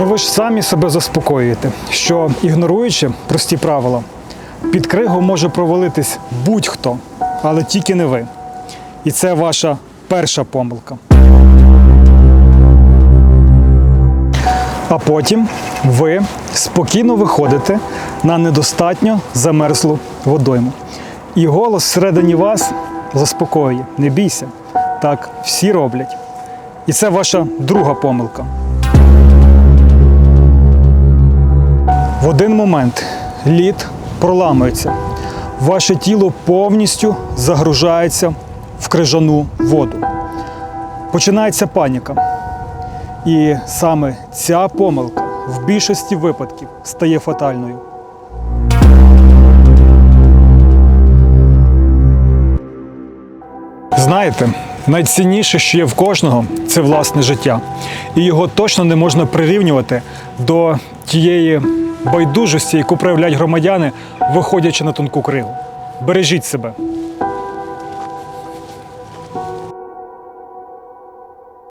Ну ви ж самі себе заспокоюєте, що ігноруючи прості правила, під кригу може провалитись будь-хто, але тільки не ви. І це ваша перша помилка. А потім ви спокійно виходите на недостатньо замерзлу водойму. І голос всередині вас заспокоює. Не бійся. Так всі роблять. І це ваша друга помилка. Один момент лід проламується. Ваше тіло повністю загружається в крижану воду. Починається паніка. І саме ця помилка в більшості випадків стає фатальною. Знаєте, найцінніше, що є в кожного, це власне життя. І його точно не можна прирівнювати до тієї байдужості, яку проявляють громадяни, виходячи на тонку крил, Бережіть себе.